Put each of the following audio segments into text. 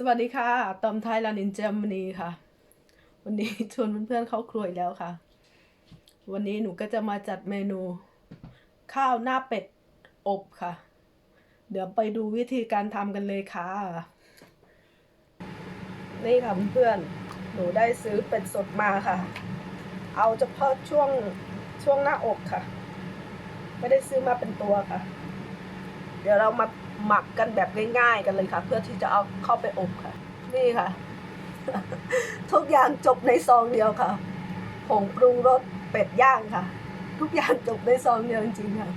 สวัสดีค่ะตอมไทยลานินเจมนีค่ะ วันนี้ชวนเพื่อนๆเข้าครัวอีกแล้วค่ะ วันนี้หนูก็จะมาจัดเมนู ข้าวหน้าเป็ดอบค่ะ เดี๋ยวไปดูวิธีการทำกันเลยค่ะ นี่ค่ะเพื่อนๆหนูได้ซื้อเป็ดสดมาค่ะ เอาเฉพาะช่วงช่วงหน้าอกค่ะ ไม่ได้ซื้อมาเป็นตัวค่ะ เดี๋ยวเรามา หมักกันแบบง่าย ๆ กันเลยค่ะ เพื่อที่จะเอาเข้าไปอบค่ะ นี่ค่ะ ทุกอย่างจบในซองเดียวค่ะผงปรุงรสเป็ดย่างค่ะ ทุกอย่างจบในซองเดียวจริงๆค่ะ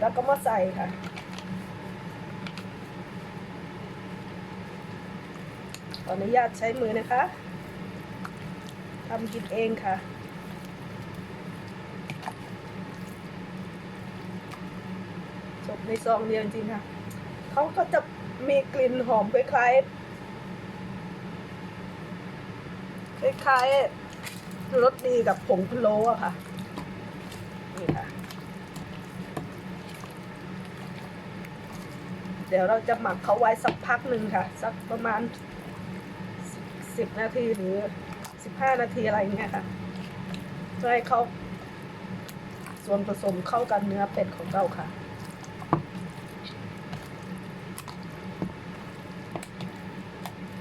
แล้วก็มาใส่ค่ะขออนุญาตใช้มือนะคะทำกินเองค่ะจบในซองเดียวจริงๆค่ะ เขาก็จะมีกลิ่นหอมคล้ายๆคล้ายๆรสดีกับผงพะโล้อะค่ะ นี่ค่ะ เดี๋ยวเราจะหมักเขาไว้สักพักหนึ่งค่ะ สักประมาณสิบนาทีหรือสิบห้านาทีอะไรเงี้ยค่ะเพื่อให้เขาส่วนผสมเข้ากันเนื้อเป็ดของเราค่ะ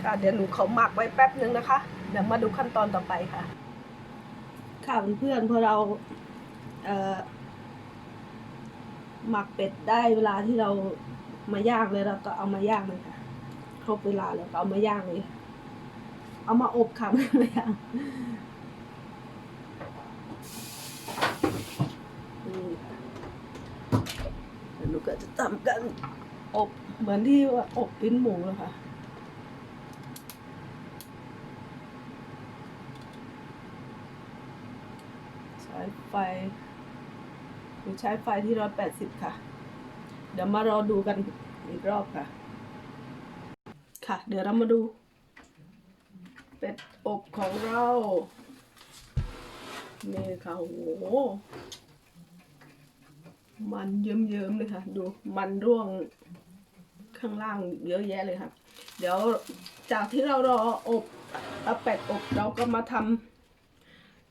ค่ะเดี๋ยวหนูเขาหมักไว้แป๊บนึงนะคะ เดี๋ยวมาดูขั้นตอนต่อไปค่ะ ค่ะเพื่อนๆพอเราเออหมักเป็ดได้เวลาที่เรามาย่างเลยเราก็เอามาย่างเลยค่ะครบเวลาแล้วก็เอามาย่างเลย เอามาอบค่ะไม่มาย่างนี่ค่ะเดี๋ยวหนูก็จะทำกันอบเหมือนที่ว่าอบปิ้นหมูเลยค่ะ ใช้ไฟหรือใช้ไฟที่ร้อยแปดสิบค่ะ เดี๋ยวมารอดูกันอีกรอบค่ะ ค่ะ เดี๋ยวเรามาดู เป็ดอบของเรานี่ค่ะโอ้โหมันเยิ้มๆเลยค่ะ ดูมันร่วงข้างล่างเยอะแยะเลยค่ะ เดี๋ยวจากที่เรารออบเอาเป็ดอบเราก็มาทำ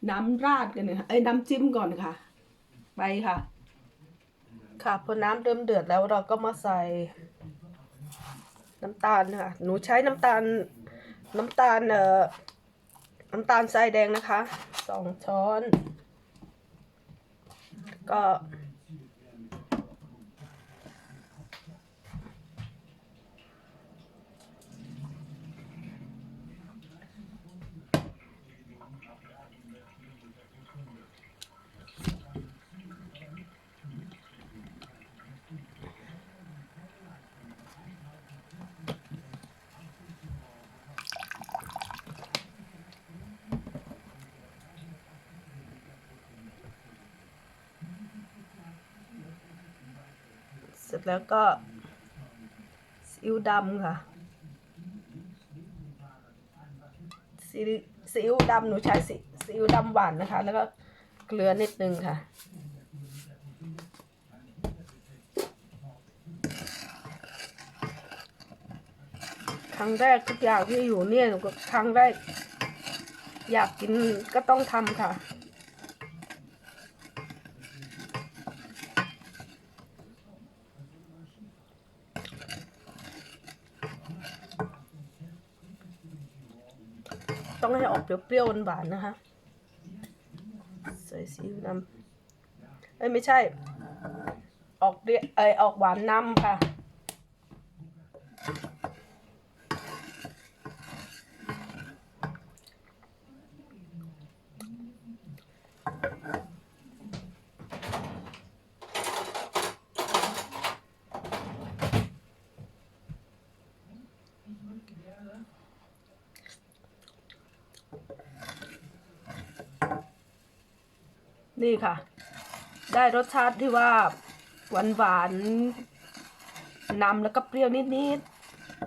น้ำราดกันเนี่ยค่ะเอ้ยน้ำจิ้มก่อนค่ะ ไปค่ะ ค่ะพอน้ำเริ่มเดือดแล้วเราก็มาใส่ น้ำตาลค่ะ หนูใช้น้ำตาล น้ำตาลเอ่อน้ำตาลทรายแดงนะคะสองช้อน ก็ จแล้วก็ซีอิ๊วดำค่ะซีซีอิ๊วดำหนูใช้ซีซีอิ๊วดำหวานนะคะ แล้วก็เกลือนิดนึงค่ะ ครั้งแรกทุกอย่างที่อยู่เนี่ยหนูก็ครั้งแรก อยากกินก็ต้องทำค่ะ ต้องให้ออกเปรี้ยวๆหวานๆนะคะ ใส่ซีอิ๊วดำเอ้ยไม่ใช่ ออกเปรี้ยเอยออกหวานนำค่ะ นี่ค่ะ ได้รสชาติที่ว่า หวานหวานนำแล้วก็เปรี้ยวนิด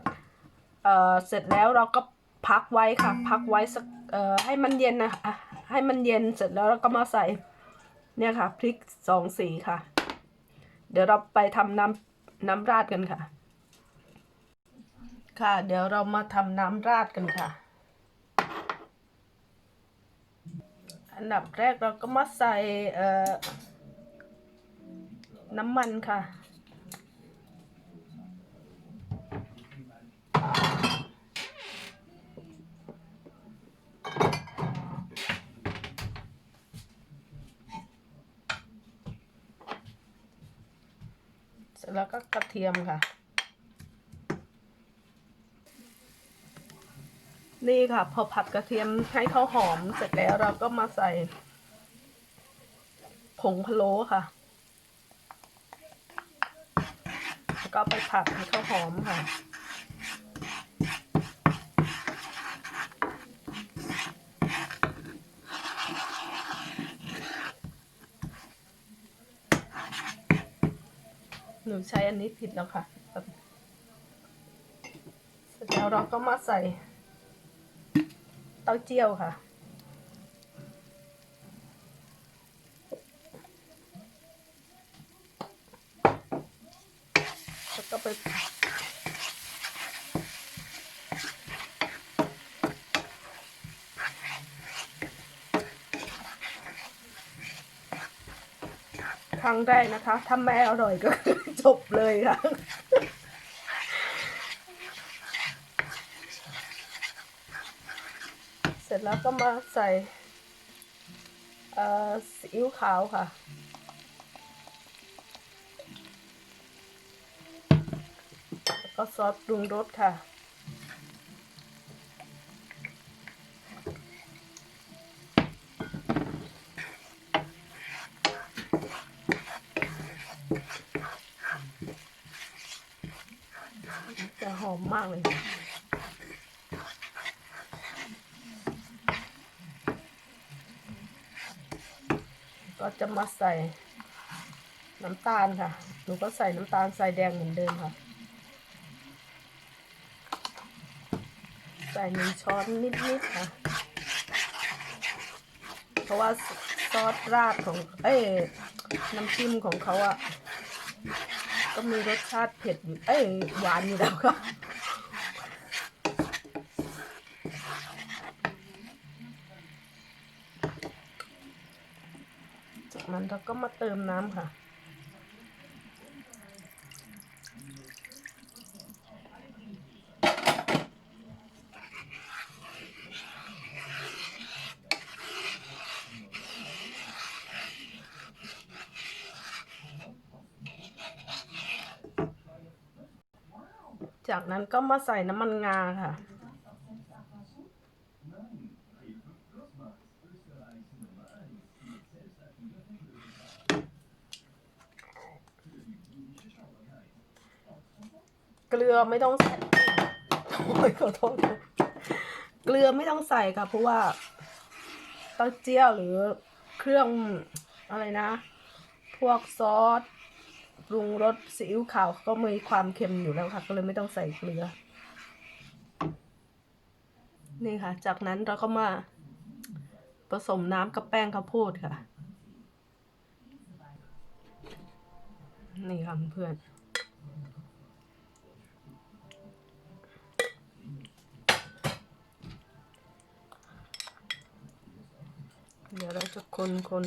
ๆเอ่อเสร็จแล้วเราก็พักไว้ค่ะ พักไว้สักเอ่อให้มันเย็นนะอะให้มันเย็นเสร็จแล้วเราก็มาใส่ เนี่ยค่ะพริกสองสีค่ะ เดี๋ยวเราไปทำน้ำน้ำราดกันค่ะ ค่ะ เดี๋ยวเรามาทำน้ำราดกันค่ะ อันดับแรกเราก็มาใส่เอ่อน้ำมันค่ะ เสร็จแล้วก็กระเทียมค่ะ นี่ค่ะ พอผัดกระเทียมให้เขาหอมเสร็จแล้วเราก็มาใส่ผงพะโล้ค่ะก็ไปผัดให้เขาหอมค่ะ หนูใช้อันนี้ผิดแล้วค่ะ เสร็จแล้วเราก็มาใส่ เต้าเจี้ยวค่ะ แล้วก็ไปครั้งแรกนะคะ ถ้าแม่อร่อยก็จบเลยค่ะ เส ร็จแล้วก็มาใส่ซีอิ๊วขาวค่ะ แล้วก็ซอสปรุงรสค่ะหอมมากเลย ก็ จะมาใส่น้ำตาลค่ะ หนูก็ใส่น้ำตาลใส่แดงเหมือนเดิมค่ะ ใส่หนึ่งช้อนนิดๆค่ะ เพราะว่าซอสราดของ เอ้ย น้ำจิ้มของเขาอะก็มีรสชาติเผ็ดอยู่ เอ้ย หวานอยู่แล้วค่ะ จาก นั้นเราก็มาเติมน้ำค่ะ จากนั้นก็มาใส่น้ำมันงาค่ะ เกลือไม่ต้องใส่โอ้ยขอโทษค่ะเกลือไม่ต้องใส่ค่ะเพราะว่าเต้าเจี้ยวหรือเครื่องอะไรนะ พวกซอสปรุงรสซีอิ๊วขาวก็มีความเค็มอยู่แล้วค่ะ ก็เลยไม่ต้องใส่เกลือ นี่ค่ะ จากนั้นเราก็มาผสมน้ำกับแป้งข้าวโพดค่ะ นี่ค่ะเพื่อน เดี๋ยวเราจะคนคน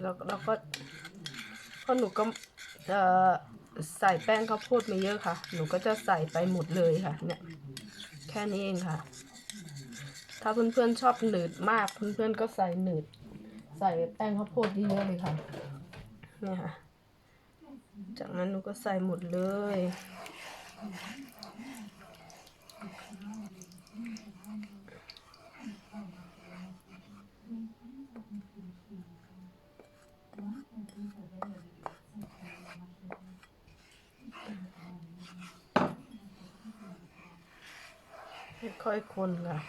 แล้วเราก็เพราะหนูก็เอ่อใส่แป้งข้าวโพดไม่เยอะค่ะ หนูก็จะใส่ไปหมดเลยค่ะ เนี่ย แค่นี้เองค่ะ ถ้าเพื่อนๆชอบหนืดมาก เพื่อนๆก็ใส่หนืด ใส่แป้งข้าวโพดเยอะเลยค่ะ เนี่ยค่ะ จากนั้นหนูก็ใส่หมดเลย ค่อยคนค่ะ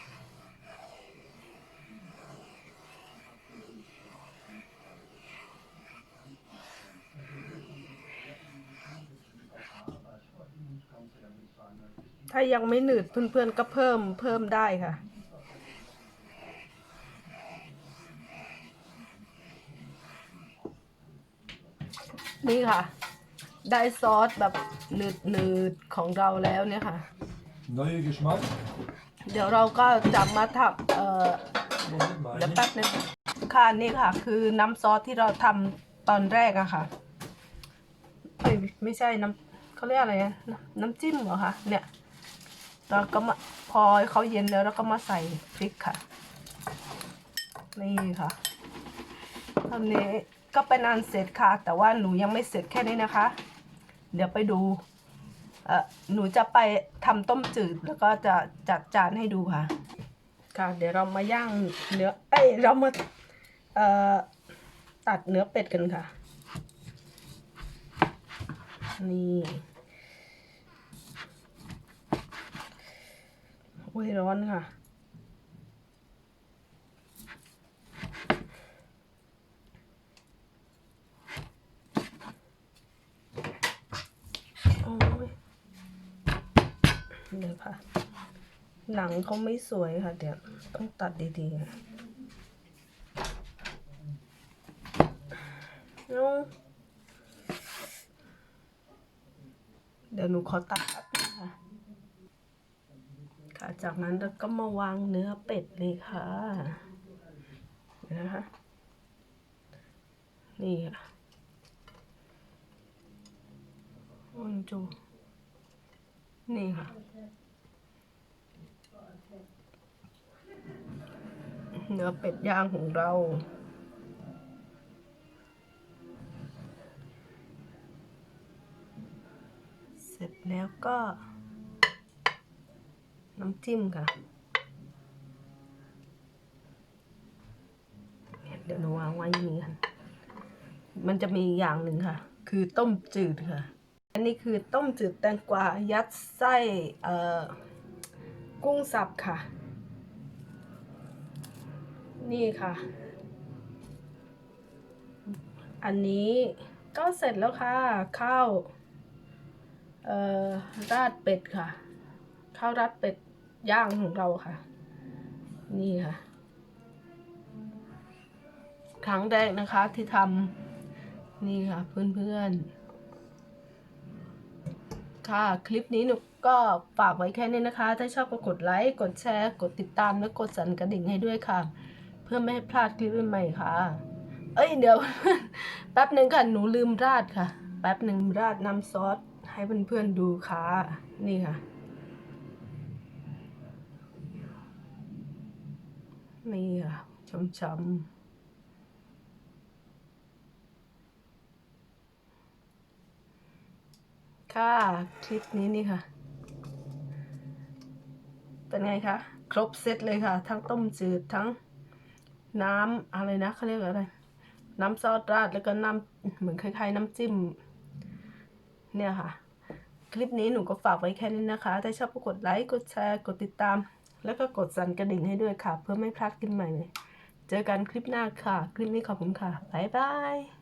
ถ้ายังไม่หนืดเพื่อนๆก็เพิ่มเพิ่มได้ค่ะนี่ค่ะ ได้ซอสแบบหนืดหนืดๆของเราแล้วเนี่ยค่ะ Neue Geschmack. เดี๋ยวเราก็จะมาทำเอ่อเดี๋ยวแป๊บนึงค่ะนี่ค่ะ คือน้ำซอสที่เราทำตอนแรกอะค่ะเอ้ยไม่ใช่น้ำเขาเรียกอะไรนะน้ำจิ้มเหรอคะเนี่ยเราก็มาพอเขาเย็นแล้วเราก็มาใส่พริกค่ะ นี่ค่ะตอนนี้ก็เป็นอันเสร็จค่ะ แต่ว่าหนูยังไม่เสร็จแค่นี้นะคะ เดี๋ยวไปดู หนูจะไปทำต้มจืดแล้วก็จะจัดจานให้ดูค่ะ ค่ะ เดี๋ยวเรามาย่างเนื้อเอ้ยเรามาเอ่อตัดเนื้อเป็ดกันค่ะ นี่โอ้ยร้อนค่ะ โอ้ย เดี๋ยค่ะ หนังเขาไม่สวยค่ะ เดี๋ยวต้องตัดดีๆค่ะเอาเดี๋ยวหนูขอตัดแป๊บนึงค่ะ ค่ะ จากนั้นเราก็มาวางเนื้อเป็ดเลยค่ะเดี๋ยวนะคะ นี่ค่ะ โอ้ยจู นี่ค่ะ เนื้อเป็ดย่างของเราเสร็จแล้วก็ น้ำจิ้มค่ะ เดี๋ยวหนูวางไว้อย่างนี้ค่ะ มันจะมีอย่างหนึ่งค่ะ คือต้มจืดค่ะ อันนี้คือต้มจืดแตงกวายัดไส้เออกุ้งสับค่ะ นี่ค่ะ อันนี้ก็เสร็จแล้วค่ะ ข้าวเออราดเป็ดค่ะ ข้าวราดเป็ดย่างของเราค่ะ นี่ค่ะ ครั้งแรกนะคะที่ทำนี่ค่ะเพื่อนๆ ค่ะ คลิปนี้หนูก็ฝากไว้แค่นี้นะคะ ถ้าชอบก็กดไลค์ กดแชร์ กดติดตาม และกดสั่นกระดิ่งให้ด้วยค่ะ เพื่อไม่ให้พลาดคลิปใหม่ๆค่ะ เอ้ยเดี๋ยว แป๊บหนึ่งค่ะ หนูลืมราดค่ะ แป๊บหนึ่งราดน้ำซอสให้เพื่อนๆดูค่ะ นี่ค่ะ นี่ค่ะช้ำๆ ค่ะ คลิปนี้นี่ค่ะ เป็นไงคะ ครบเซตเลยค่ะ ทั้งต้มจืดทั้งน้ำอะไรนะเขาเรียกอะไร น้ำซอสราดแล้วก็น้ำเหมือนคล้ายๆ น้ำจิ้ม เนี่ยค่ะ คลิปนี้หนูก็ฝากไว้แค่นี้นะคะ ถ้าชอบก็กดไลค์กดแชร์กดติดตาม แล้วก็กดสั่นกระดิ่งให้ด้วยค่ะ เพื่อไม่พลาดคลิปใหม่ เจอกันคลิปหน้าค่ะ คลิปนี้ขอบคุณค่ะบ๊ายบาย